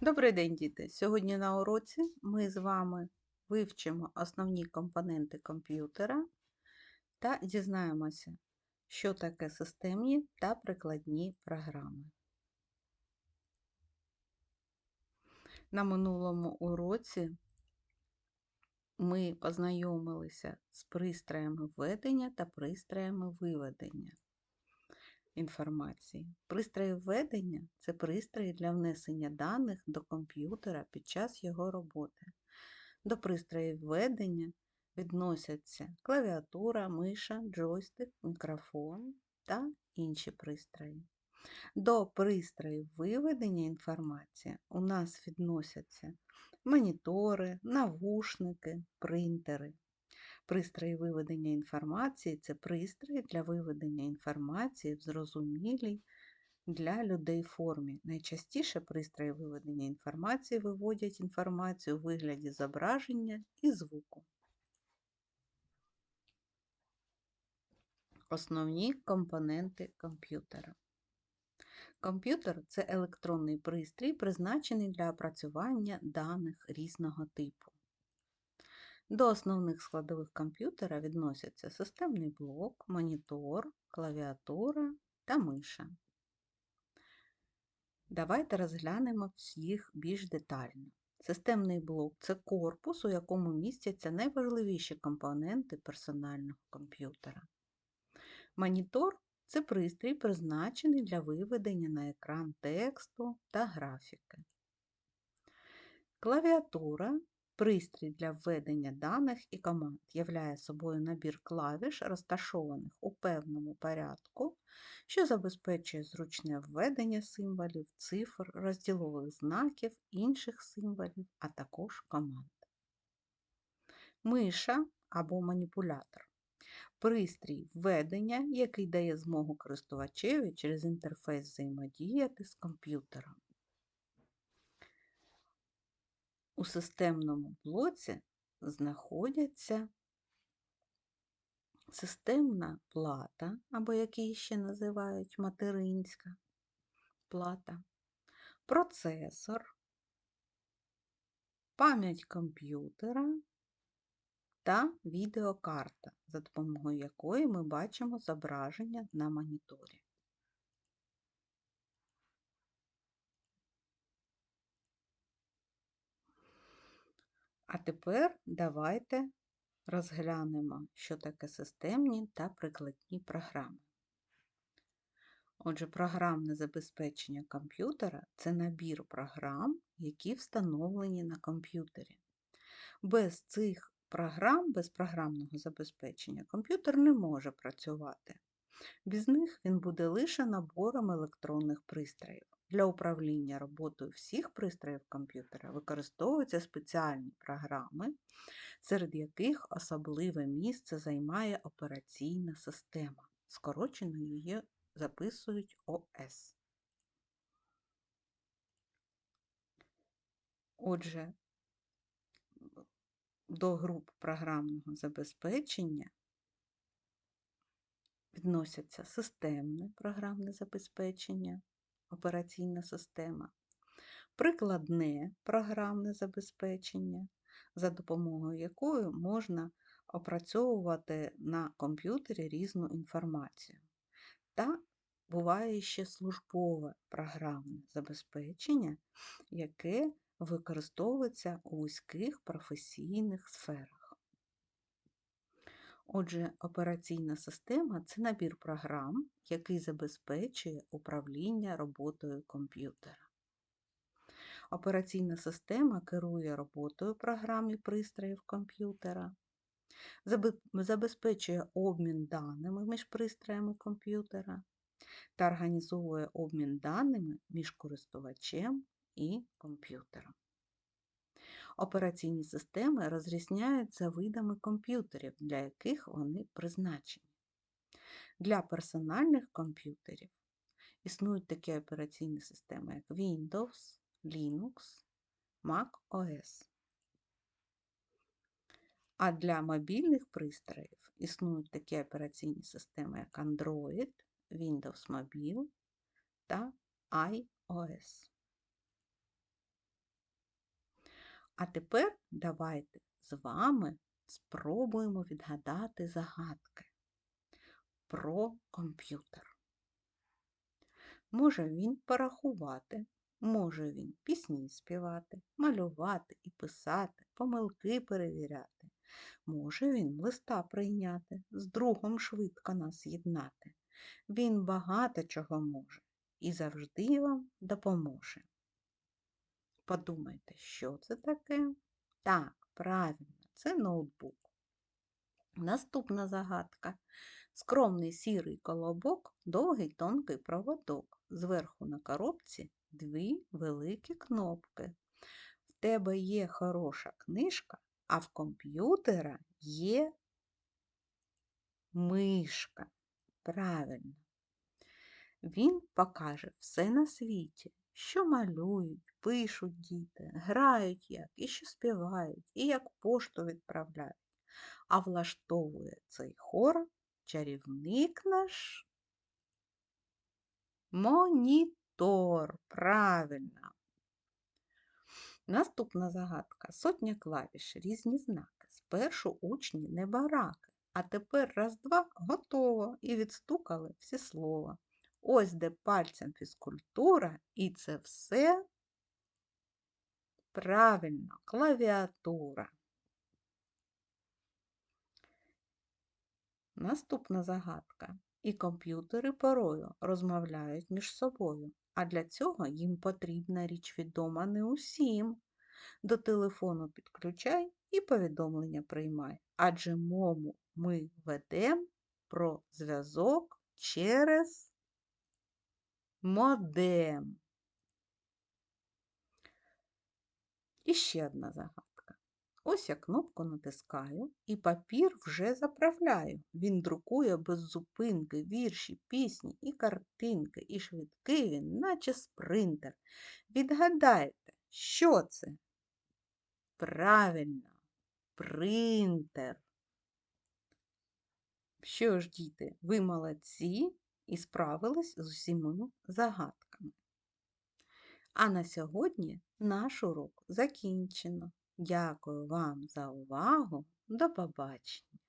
Добрий день, діти! Сьогодні на уроці ми з вами вивчимо основні компоненти комп'ютера та дізнаємося, що таке системні та прикладні програми. На минулому уроці ми познайомилися з пристроями введення та пристроями виведення інформації. Пристрої введення це пристрої для внесення даних до комп'ютера під час його роботи. До пристроїв введення відносяться клавіатура, миша, джойстик, мікрофон та інші пристрої. До пристроїв виведення інформації у нас відносяться монітори, навушники, принтери. Пристрої виведення інформації це пристрої для виведення інформації в зрозумілій для людей формі. Найчастіше пристрої виведення інформації виводять інформацію у вигляді зображення і звуку. Основні компоненти комп'ютера. Комп'ютер це електронний пристрій, призначений для опрацювання даних різного типу. До основних складових комп'ютера відносяться системний блок, монітор, клавіатура та миша. Давайте розглянемо їх більш детально. Системний блок це корпус, у якому містяться найважливіші компоненти персонального комп'ютера. Монітор це пристрій, призначений для виведення на екран тексту та графіки. Клавіатура Пристрій для введення даних і команд являє собою набір клавіш, розташованих у певному порядку, що забезпечує зручне введення символів, цифр, розділових знаків, інших символів, а також команд. Миша або маніпулятор. Пристрій введення, який дає змогу користувачеві через інтерфейс взаємодіяти з комп'ютером. У системному блоці знаходяться системна плата, або як її ще називають материнська плата, процесор, пам'ять комп'ютера та відеокарта, за допомогою якої ми бачимо зображення на моніторі. А тепер давайте розглянемо, що таке системні та прикладні програми. Отже, програмне забезпечення комп'ютера це набір програм, які встановлені на комп'ютері. Без цих програм, без програмного забезпечення, комп'ютер не може працювати. Без них він буде лише набором електронних пристроїв. Для управління роботою всіх пристроїв комп'ютера використовуються спеціальні програми, серед яких особливе місце займає операційна система. Скорочено її записують ОС. Отже, до груп програмного забезпечення відносяться системне програмне забезпечення, операційна система, прикладне програмне забезпечення, за допомогою якої можна опрацьовувати на комп'ютері різну інформацію. Та буває ще службове програмне забезпечення, яке використовується у вузьких професійних сферах. Отже, операційна система це набір програм, який забезпечує управління роботою комп'ютера. Операційна система керує роботою програм і пристроїв комп'ютера, забезпечує обмін даними між пристроями комп'ютера та організовує обмін даними між користувачем і комп'ютером. Операційні системи розрізняються видами комп'ютерів, для яких вони призначені. Для персональних комп'ютерів існують такі операційні системи, як Windows, Linux, Mac OS. А для мобільних пристроїв існують такі операційні системи, як Android, Windows Mobile та iOS. А тепер давайте з вами спробуємо відгадати загадки про комп'ютер. Може він порахувати, може він пісні співати, малювати і писати, помилки перевіряти. Може він листа прийняти, з другом швидко нас єднати. Він багато чого може і завжди вам допоможе. Подумайте, що це таке? Так, правильно, це ноутбук. Наступна загадка. Скромний сірий колобок, довгий тонкий проводок. Зверху на коробці дві великі кнопки. В тебе є хороша книжка, а в комп'ютера є мишка. Правильно. Він покаже все на світі, що малюють, пишуть діти, грають як, і що співають, і як пошту відправляють. А влаштовує цей хор чарівник наш монітор. Правильно. Наступна загадка. Сотня клавіш, різні знаки. Спершу учні не бараки, а тепер раз-два готово і відстукали всі слова. Ось де пальцем фізкультура, і це все правильно, клавіатура. Наступна загадка. І комп'ютери порою розмовляють між собою, а для цього їм потрібна річ відома не усім. До телефону підключай і повідомлення приймай, адже мову ми ведемо про зв'язок через модем. І ще одна загадка. Ось я кнопку натискаю і папір вже заправляю. Він друкує без зупинки вірші, пісні і картинки, і швидкий він, наче спринтер. Відгадайте, що це? Правильно, принтер. Що ж, діти, ви молодці і справились з усіма загадками. А на сьогодні наш урок закінчено. Дякую вам за увагу. До побачення!